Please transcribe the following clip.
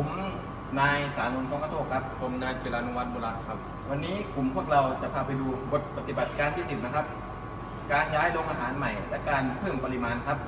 ผมนายสารนนทองกระโทกครับ ผมนายจิรานุวัฒน์บุรัตครับ วันนี้กลุ่มพวกเราจะพาไปดูบทปฏิบัติการที่สิบนะครับ การย้ายโรงอาหารใหม่ และการเพิ่มปริมาณครับ